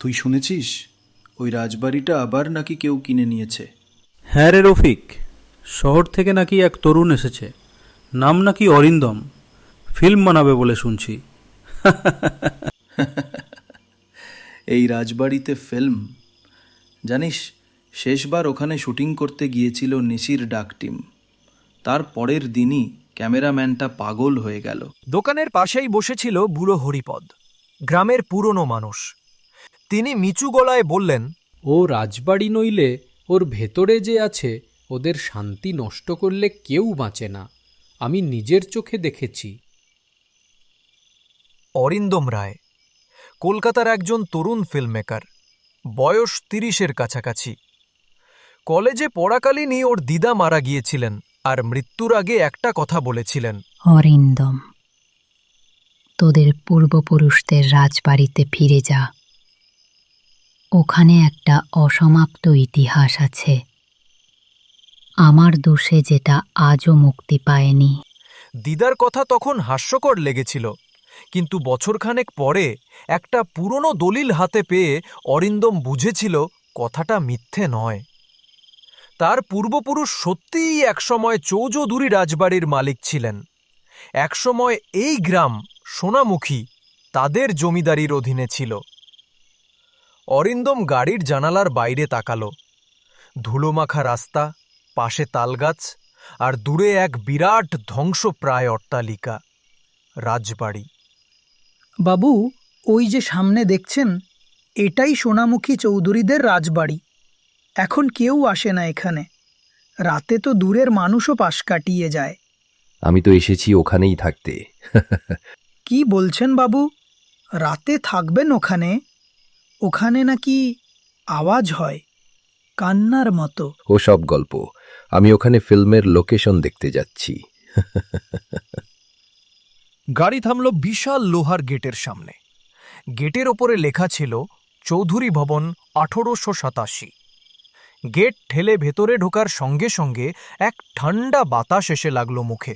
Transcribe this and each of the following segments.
তুই শুনেছিস? ওই রাজবাড়িটা আবার নাকি কেউ কিনে নিয়েছে। হ্যাঁ রে রফিক শহর থেকে নাকি এক তরুণ এসেছে। নাম নাকি অরিন্দম। ফিল্ম বানাবে বলে শুনছি। এই রাজবাড়িতে ফিল্ম। জানিস শেষবার ওখানে শুটিং করতে গিয়েছিল নিশির ডাক টিম। তার পরের দিনই ক্যামেরাম্যানটা পাগল হয়ে গেল। দোকানের পাশেই বসেছিল বুড়ো হরিপদ। গ্রামের পুরনো মানুষ। তিনি মিচু গলায় বললেন ও রাজবাড়ি নইলে ওর ভেতরে যে আছে ওদের শান্তি নষ্ট করলে কেউ বাঁচে না। আমি নিজের চোখে দেখেছি। অরিন্দম রায় কলকাতার একজন তরুণ ফিল্মমেকার বয়স তিরিশের কাছাকাছি। কলেজে পড়াকালীনই ওর দিদা মারা গিয়েছিলেন আর মৃত্যুর আগে একটা কথা বলেছিলেন। অরিন্দম তোদের পূর্বপুরুষদের রাজবাড়িতে ফিরে যা। ওখানে একটা অসমাপ্ত ইতিহাস আছে। আমার দোষে যেটা আজও মুক্তি পায়নি। দিদার কথা তখন হাস্যকর লেগেছিল, কিন্তু বছরখানেক পরে একটা পুরনো দলিল হাতে পেয়ে অরিন্দম বুঝেছিল কথাটা মিথ্যে নয়। তার পূর্বপুরুষ সত্যিই একসময় চৌজদুরি রাজবাড়ির মালিক ছিলেন। একসময় এই গ্রাম সোনামুখী তাদের জমিদারির অধীনে ছিল। অরিন্দম গাড়ির জানালার বাইরে তাকালো। ধুলোমাখা রাস্তা পাশে তালগাছ আর দূরে এক বিরাট ধ্বংসপ্রায় অট্টালিকা রাজবাড়ি। বাবু ওই যে সামনে দেখছেন এটাই সোনামুখী চৌধুরীদের রাজবাড়ি। এখন কেউ আসে না এখানে। রাতে তো দূরের মানুষও পাশ কাটিয়ে যায়। আমি তো এসেছি ওখানেই থাকতে। কি বলছেন বাবু? রাতে থাকবেন ওখানে? ওখানে নাকি আওয়াজ হয় কান্নার মতো। ও সব গল্প। আমি ওখানে ফিল্মের লোকেশন দেখতে যাচ্ছি। গাড়ি থামল বিশাল লোহার গেটের সামনে। গেটের ওপরে লেখা ছিল চৌধুরী ভবন আঠেরোশো সাতাশি। গেট ঠেলে ভেতরে ঢোকার সঙ্গে সঙ্গে এক ঠান্ডা বাতাস এসে লাগল মুখে।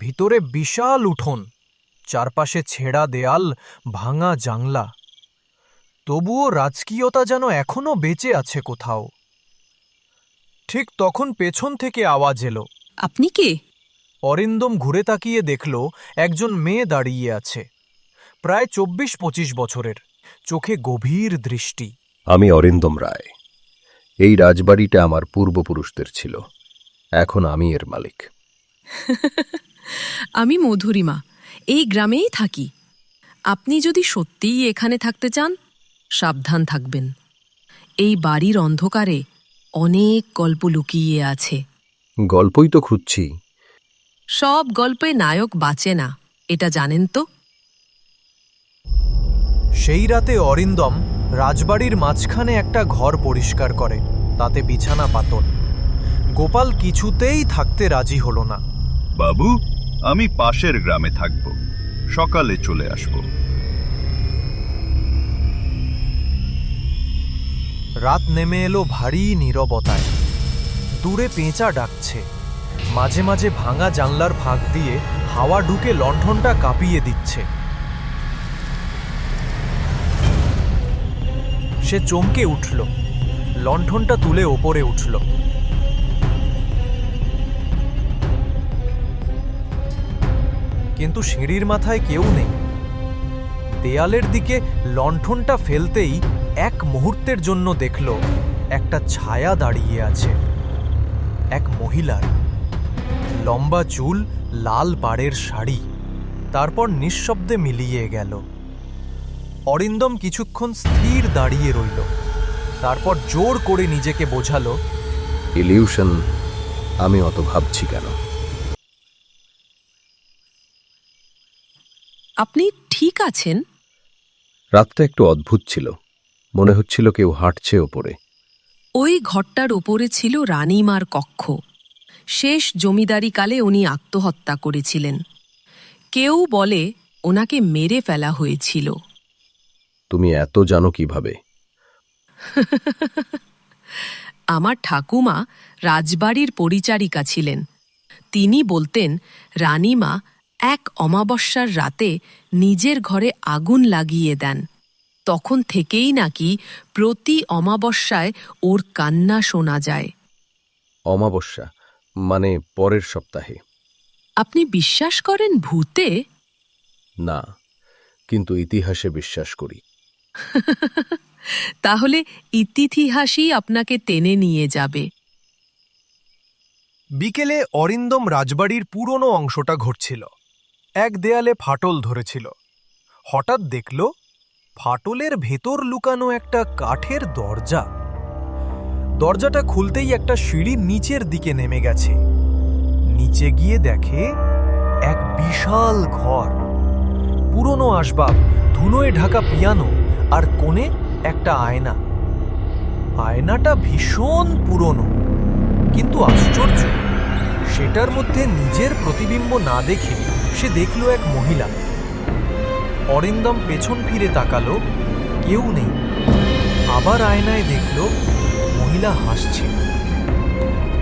ভিতরে বিশাল উঠোন চারপাশে ছেঁড়া দেয়াল ভাঙা জাংলা তবুও রাজকীয়তা যেন এখনও বেঁচে আছে কোথাও। ঠিক তখন পেছন থেকে আওয়াজ এলো। আপনি কে? অরিন্দম ঘুরে তাকিয়ে দেখল একজন মেয়ে দাঁড়িয়ে আছে। প্রায় চব্বিশ পঁচিশ বছরের। চোখে গভীর দৃষ্টি। আমি অরিন্দম রায়। এই রাজবাড়িটা আমার পূর্বপুরুষদের ছিল। এখন আমি এর মালিক। আমি মধুরিমা। এই গ্রামেই থাকি। আপনি যদি সত্যিই এখানে থাকতে চান সাবধান থাকবেন। এই বাড়ির অন্ধকারে অনেক গল্প লুকিয়ে আছে। গল্পই তো খুঁজছি। সব গল্পে নায়ক বাঁচে না এটা জানেন তো? সেই রাতে অরিন্দম রাজবাড়ির মাঝখানে একটা ঘর পরিষ্কার করে তাতে বিছানা পাতন গোপাল কিছুতেই থাকতে রাজি হলো না। বাবু আমি পাশের গ্রামে থাকব। সকালে চলে আসব। রাত নেমে এলো ভারী নীরবতায়। দূরে পেঁচা ডাকছে। মাঝে মাঝে ভাঙা জানলার ফাঁক দিয়ে হাওয়া ঢুকে লণ্ঠনটা কাঁপিয়ে দিচ্ছে। সে চমকে উঠল। লণ্ঠনটা তুলে ওপরে উঠল। কিন্তু সিঁড়ির মাথায় কেউ নেই। দেয়ালের দিকে লণ্ঠনটা ফেলতেই এক মুহূর্তের জন্য দেখল একটা ছায়া দাঁড়িয়ে আছে। এক মহিলার। লম্বা চুল লাল পাড়ের শাড়ি। তারপর নিঃশব্দে মিলিয়ে গেল। অরিন্দম কিছুক্ষণ স্থির দাঁড়িয়ে রইল। তারপর জোর করে নিজেকে বোঝালো ইলিউশন আমি অত ভাবছি কেন? আপনি ঠিক আছেন? রাতটা একটু অদ্ভুত ছিল। মনে হচ্ছিল কেউ হাঁটছে ওপরে। ওই ঘরটার ওপরে ছিল রানীমার কক্ষ। শেষ জমিদারি কালে উনি আত্মহত্যা করেছিলেন। কেউ বলে ওনাকে মেরে ফেলা হয়েছিল। তুমি এত জানো কীভাবে? আমার ঠাকুমা রাজবাড়ির পরিচারিকা ছিলেন। তিনি বলতেন রানীমা এক অমাবস্যার রাতে নিজের ঘরে আগুন লাগিয়ে দেন। তখন থেকেই নাকি প্রতি অমাবস্যায় ওর কান্না শোনা যায়। অমাবস্যা মানে পরের সপ্তাহে। আপনি বিশ্বাস করেন ভূতে? না কিন্তু ইতিহাসে বিশ্বাস করি। তাহলে ইতিহাসই আপনাকে টেনে নিয়ে যাবে। বিকেলে অরিন্দম রাজবাড়ির পুরনো অংশটা ঘটছিল। এক দেয়ালে ফাটল ধরেছিল। হঠাৎ দেখল ফাটলের ভেতর লুকানো একটা কাঠের দরজা। দরজাটা খুলতেই একটা সিঁড়ি নিচের দিকে নেমে গেছে। নিচে গিয়ে দেখে এক বিশাল ঘর। পুরনো আসবাব, ধুলোয় ঢাকা পিয়ানো আর কোণে একটা আয়না। আয়নাটা ভীষণ পুরনো। কিন্তু আশ্চর্য, সেটার মধ্যে নিজের প্রতিবিম্ব না দেখে সে দেখল এক মহিলা। অরিন্দম পেছন ফিরে তাকালো, কেউ নেই। আবার আয়নায় দেখল, মহিলা হাসছে।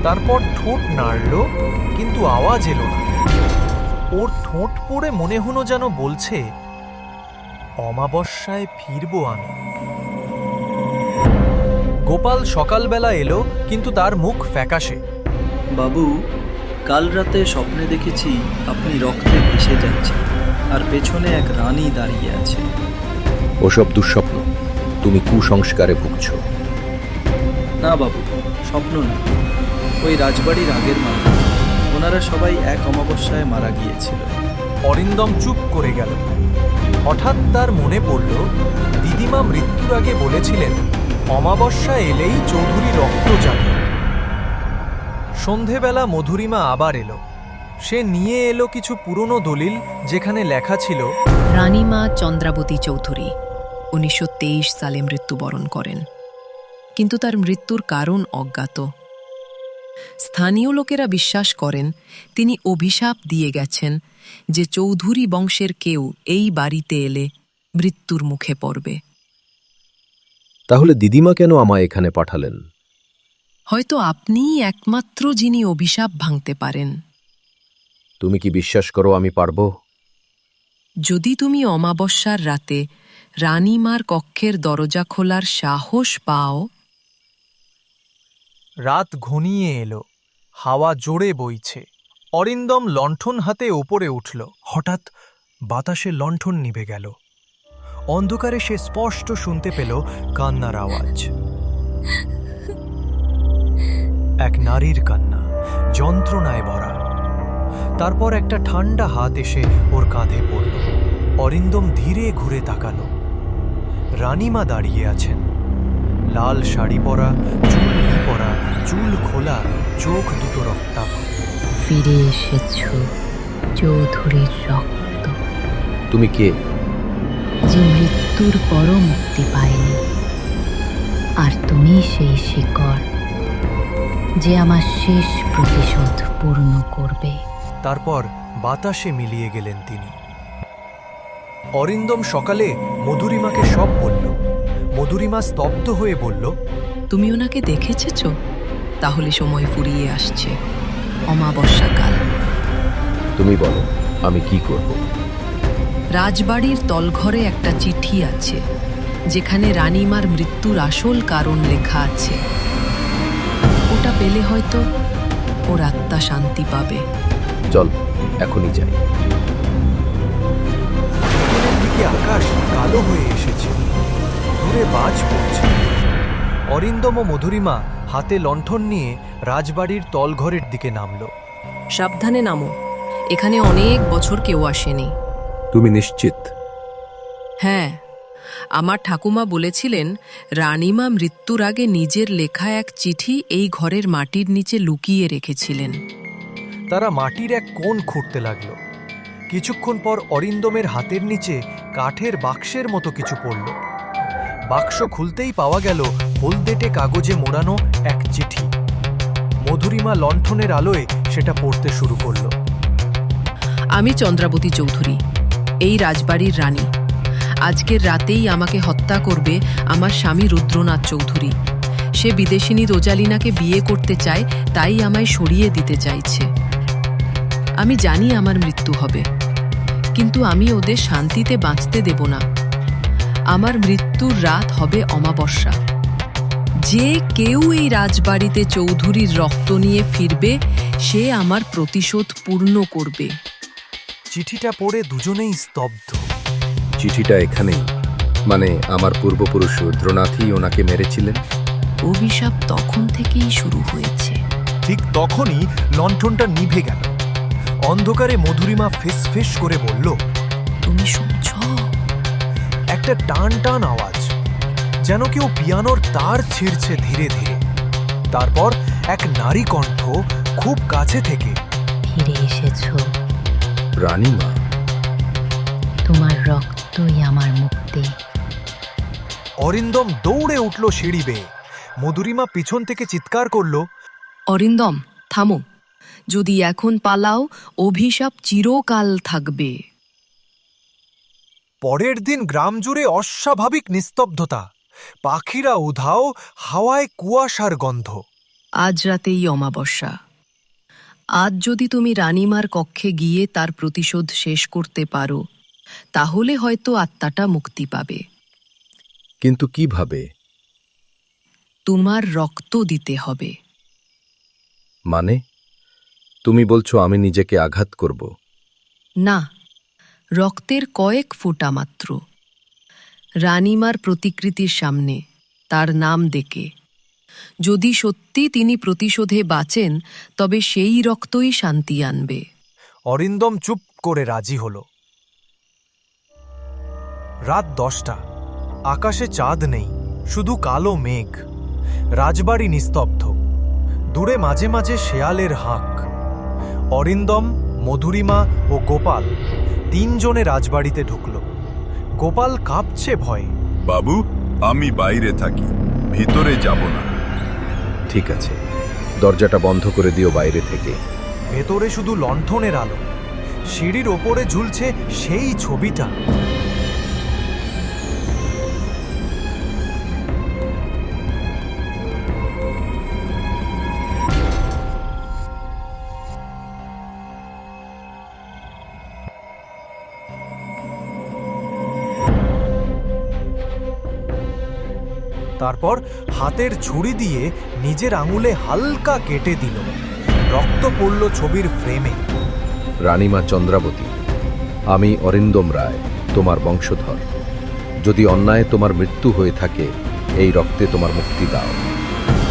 তারপর ঠোঁট নাড়ল, কিন্তু আওয়াজ এলো না। ওর ঠোঁট পড়ে মনে হলো যেন বলছে, অমাবস্যায় ফিরবো আমি। গোপাল সকালবেলা এলো, কিন্তু তার মুখ ফ্যাকাশে। বাবু, কাল রাতে স্বপ্নে দেখেছি আপনি রক্তে ভেসে যাচ্ছেন। আর পেছনে এক রানী দাঁড়িয়ে আছে। ওসব দুঃস্বপ্ন তুমি কুসংস্কারে ভুগছ। না বাবু স্বপ্ন না। ওই রাজবাড়ির আগের মানুষ ওনারা সবাই এক অমাবস্যায় মারা গিয়েছিল। অরিন্দম চুপ করে গেল। হঠাৎ তার মনে পড়ল দিদিমা মৃত্যুর আগে বলেছিলেন অমাবস্যা এলেই চৌধুরী রক্ত জাগে সন্ধেবেলা মধুরিমা আবার এলো। সে নিয়ে এলো কিছু পুরনো দলিল যেখানে লেখা ছিল রানীমা চন্দ্রাবতী চৌধুরী উনিশশো তেইশ সালে মৃত্যুবরণ করেন। কিন্তু তার মৃত্যুর কারণ অজ্ঞাত। স্থানীয় লোকেরা বিশ্বাস করেন তিনি অভিশাপ দিয়ে গেছেন যে চৌধুরী বংশের কেউ এই বাড়িতে এলে মৃত্যুর মুখে পড়বে। তাহলে দিদিমা কেন আমায় এখানে পাঠালেন? হয়তো আপনিই একমাত্র যিনি অভিশাপ ভাঙতে পারেন। তুমি কি বিশ্বাস করো আমি পারব? যদি তুমি অমাবস্যার রাতে রানীমার কক্ষের দরজা খোলার সাহস পাও। রাত ঘনিয়ে এলো হাওয়া জোরে বইছে। অরিন্দম লণ্ঠন হাতে ওপরে উঠল। হঠাৎ বাতাসে লণ্ঠন নিভে গেল। অন্ধকারে সে স্পষ্ট শুনতে পেল কান্নার আওয়াজ। এক নারীর কান্না যন্ত্রণায় ভরা। তারপর একটা ঠান্ডা হাত এসে ওর কাঁধে পড়ল। অরিন্দম ধীরে ঘুরে তাকালো। রানীমা দাঁড়িয়ে আছেন। লাল শাড়ি পরা চুল পরা চুল খোলা চোখ দুটো রক্তাভ ফিরে এসেছ চৌধুরীর রক্ত। তুমি কে? যে মৃত্যুর পরও মুক্তি পায়নি। আর তুমি সেই শিকড় যে আমার শেষ প্রতিশোধ পূর্ণ করবে। তারপর বাতাসে মিলিয়ে গেলেন তিনি। অরিন্দম সকালে মধুরিমাকে সব বলল। মধুরিমা স্তব্ধ হয়ে বলল তুমি ওনাকে দেখেছেছ? তাহলে সময় ফুরিয়ে আসছে। অমাবস্যাকাল তুমি বলো আমি কি করব? রাজবাড়ির তলঘরে একটা চিঠি আছে যেখানে রানীমার মৃত্যুর আসল কারণ লেখা আছে। ওটা পেলে হয়তো ওর আত্মা শান্তি পাবে। চল এখনই যাই। দিকে আকাশ কালো হয়ে এসেছে। দূরে বাজ পড়ছে। অরিন্দম ও মধুরিমা হাতে লণ্ঠন নিয়ে রাজবাড়ির তলঘরের দিকে নামল। সাবধানে নামো। এখানে অনেক বছর কেউ আসেনি। তুমি নিশ্চিত? হ্যাঁ। আমার ঠাকুমা বলেছিলেন রানীমা মৃত্যুর আগে নিজের লেখা এক চিঠি এই ঘরের মাটির নিচে লুকিয়ে রেখেছিলেন। তারা মাটির এক কোণ খুঁড়তে লাগল। কিছুক্ষণ পর অরিন্দমের হাতের নিচে কাঠের বাক্সের মতো কিছু পড়ল। বাক্স খুলতেই পাওয়া গেল হলদেটে কাগজে মোড়ানো এক চিঠি। মধুরিমা লণ্ঠনের আলোয় সেটা পড়তে শুরু করল। আমি চন্দ্রাবতী চৌধুরী, এই রাজবাড়ির রানী। আজকের রাতেই আমাকে হত্যা করবে আমার স্বামী রুদ্রনাথ চৌধুরী। সে বিদেশিনী রোজালিনাকে বিয়ে করতে চায়, তাই আমায় সরিয়ে দিতে চাইছে। আমি জানি আমার মৃত্যু হবে। কিন্তু আমি ওদের শান্তিতে বাঁচতে দেব না। আমার মৃত্যুর রাত হবে অমাবস্যা। যে কেউ এই রাজবাড়িতে চৌধুরীর রক্ত নিয়ে ফিরবে সে আমার প্রতিশোধ পূর্ণ করবে। চিঠিটা পড়ে দুজনেই স্তব্ধ। চিঠিটা এখানেই। মানে আমার পূর্বপুরুষ রুদ্রনাথই ওনাকে মেরেছিলেন? অভিশাপ তখন থেকেই শুরু হয়েছে। ঠিক তখনই লণ্ঠনটা নিভে গেল। অন্ধকারে মধুরিমা ফিস ফিস করে বলল তুমি শুনছ? একটা টান টান আওয়াজ যেন কেউ পিয়ানোর তার ছিঁড়ছে ধীরে ধীরে। তারপর এক নারী কণ্ঠ খুব কাছে থেকে ফিরে এসেছ। রানীমা। তোমার রক্তই আমার মুক্তি। অরিন্দম দৌড়ে উঠল সিঁড়ি বেয়ে। মধুরিমা পিছন থেকে চিৎকার করল অরিন্দম থামো। যদি এখন পালাও অভিশাপ চিরকাল থাকবে। পরের দিন গ্রাম জুড়ে অস্বাভাবিক নিস্তব্ধতা। পাখিরা উধাও হাওয়ায় কুয়াশার গন্ধ। আজ রাতেই অমাবস্যা। আজ যদি তুমি রানীমার কক্ষে গিয়ে তার প্রতিশোধ শেষ করতে পারো তাহলে হয়তো আত্মাটা মুক্তি পাবে। কিন্তু কীভাবে তোমার রক্ত দিতে হবে। মানে? তুমি বলছো আমি নিজেকে আঘাত করব। না রক্তের কয়েক ফোঁটা মাত্র। রানিমার প্রতিকৃতির সামনে তার নাম ডেকে। যদি সত্যি তিনি প্রতিশোধে বাঁচেন তবে সেই রক্তই শান্তি আনবে। অরিন্দম চুপ করে রাজি হল। রাত দশটা। আকাশে চাঁদ নেই শুধু কালো মেঘ। রাজবাড়ি নিস্তব্ধ। দূরে মাঝে মাঝে শেয়ালের হাঁক। অরিন্দম মধুরিমা ও গোপাল তিনজনে রাজবাড়িতে ঢুকল। গোপাল কাঁপছে ভয়ে। বাবু আমি বাইরে থাকি ভিতরে যাব না। ঠিক আছে দরজাটা বন্ধ করে দিও বাইরে থেকে। ভেতরে শুধু লণ্ঠনের আলো। সিঁড়ির ওপরে ঝুলছে সেই ছবিটা। তারপর হাতের ছুরি দিয়ে নিজের আঙুলে হালকা কেটে দিল। রক্ত পড়ল ছবির ফ্রেমে। রানীমা চন্দ্রাবতী আমি অরিন্দম রায় তোমার বংশধর। যদি অন্যায় তোমার মৃত্যু হয়ে থাকে এই রক্তে তোমার মুক্তি দাও।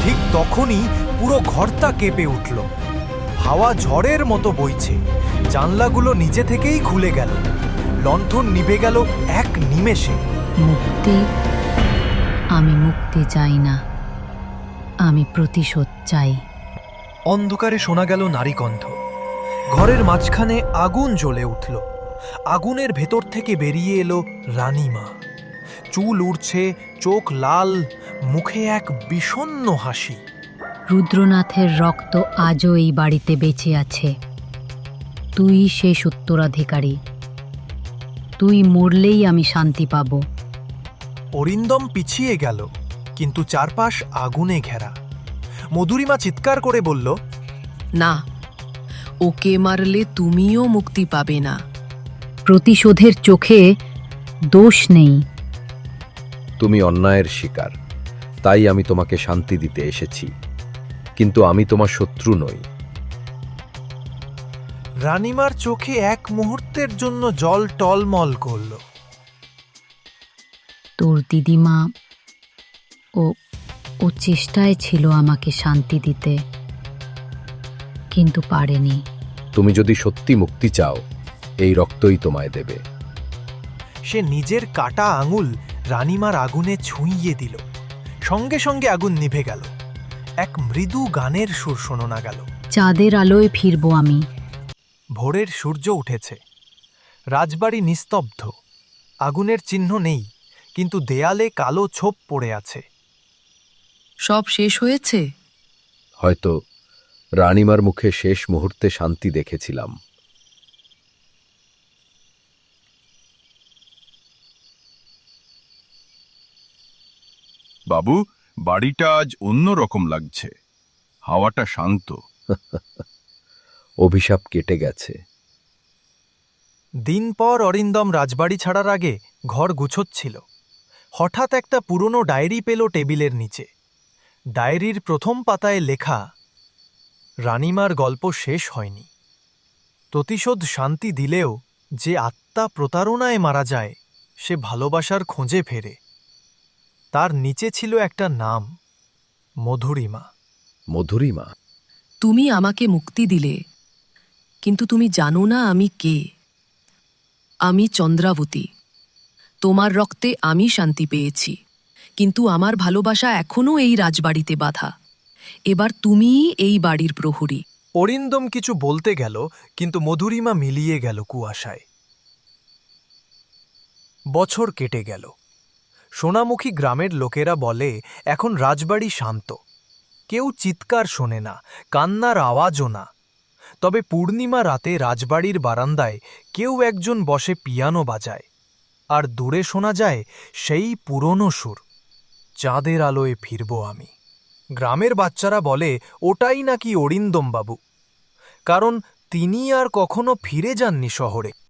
ঠিক তখনই পুরো ঘরটা কেঁপে উঠল। হাওয়া ঝড়ের মতো বইছে। জানলাগুলো নিজে থেকেই খুলে গেল। লণ্ঠন নিভে গেল এক নিমেষে। মুক্তি আমি মুক্তি চাই না। আমি প্রতিশোধ চাই। অন্ধকারে শোনা গেল নারীকণ্ঠ। ঘরের মাঝখানে আগুন জ্বলে উঠল। আগুনের ভেতর থেকে বেরিয়ে এলো রানীমা। চুল উড়ছে চোখ লাল মুখে এক বিষণ্ণ হাসি। রুদ্রনাথের রক্ত আজও এই বাড়িতে বেঁচে আছে। তুই শেষ উত্তরাধিকারী তুই মরলেই আমি শান্তি পাব। অরিন্দম পিছিয়ে গেল কিন্তু চারপাশ আগুনে ঘেরা। মধুরিমা চিৎকার করে বলল না ওকে মারলে তুমিও মুক্তি পাবে না। প্রতিশোধের চোখে দোষ নেই। তুমি অন্যায়ের শিকার তাই আমি তোমাকে শান্তি দিতে এসেছি। কিন্তু আমি তোমার শত্রু নই। রানিমার চোখে এক মুহূর্তের জন্য জল টলমল করল। তোর দিদিমা ও ও চেষ্টায় ছিল আমাকে শান্তি দিতে। কিন্তু পারেনি। তুমি যদি সত্যি মুক্তি চাও এই রক্তই তোমায় দেবে। সে নিজের কাটা আঙুল রানিমার আগুনে ছুঁইয়ে দিল। সঙ্গে সঙ্গে আগুন নিভে গেল। এক মৃদু গানের সুর শোনা গেল। চাঁদের আলোয় ফিরবো আমি। ভোরের সূর্য উঠেছে। রাজবাড়ি নিস্তব্ধ। আগুনের চিহ্ন নেই। কিন্তু দেয়ালে কালো ছোপ পড়ে আছে। সব শেষ হয়েছে? হয়তো রানিমার মুখে শেষ মুহূর্তে শান্তি দেখেছিলাম। বাবু বাড়িটা আজ অন্যরকম লাগছে। হাওয়াটা শান্ত। অভিশাপ কেটে গেছে। দিন পর অরিন্দম রাজবাড়ি ছাড়ার আগে ঘর গুছোচ্ছিল। হঠাৎ একটা পুরনো ডায়েরি পেল টেবিলের নিচে। ডায়েরির প্রথম পাতায় লেখা রানিমার গল্প শেষ হয়নি। প্রতিশোধ শান্তি দিলেও যে আত্মা প্রতারণায় মারা যায় সে ভালোবাসার খোঁজে ফেরে। তার নিচে ছিল একটা নাম মধুরিমা। মধুরিমা? তুমি আমাকে মুক্তি দিলে কিন্তু তুমি জানো না আমি কে। আমি চন্দ্রাবতী। তোমার রক্তে আমি শান্তি পেয়েছি। কিন্তু আমার ভালোবাসা এখনও এই রাজবাড়িতে বাধা। এবার তুমিই এই বাড়ির প্রহরী। অরিন্দম কিছু বলতে গেল, কিন্তু মধুরিমা মিলিয়ে গেল কুয়াশায়। বছর কেটে গেল। সোনামুখী গ্রামের লোকেরা বলে, এখন রাজবাড়ি শান্ত। কেউ চিৎকার শোনে না, কান্নার আওয়াজও না। তবে পূর্ণিমা রাতে রাজবাড়ির বারান্দায় কেউ একজন বসে পিয়ানো বাজায়। আর দূরে শোনা যায় সেই পুরনো সুর। চাঁদের আলোয় ফিরব আমি। গ্রামের বাচ্চারা বলে, ওটাই নাকি অরিন্দমবাবু? কারণ তিনি আর কখনো ফিরে যাননি শহরে।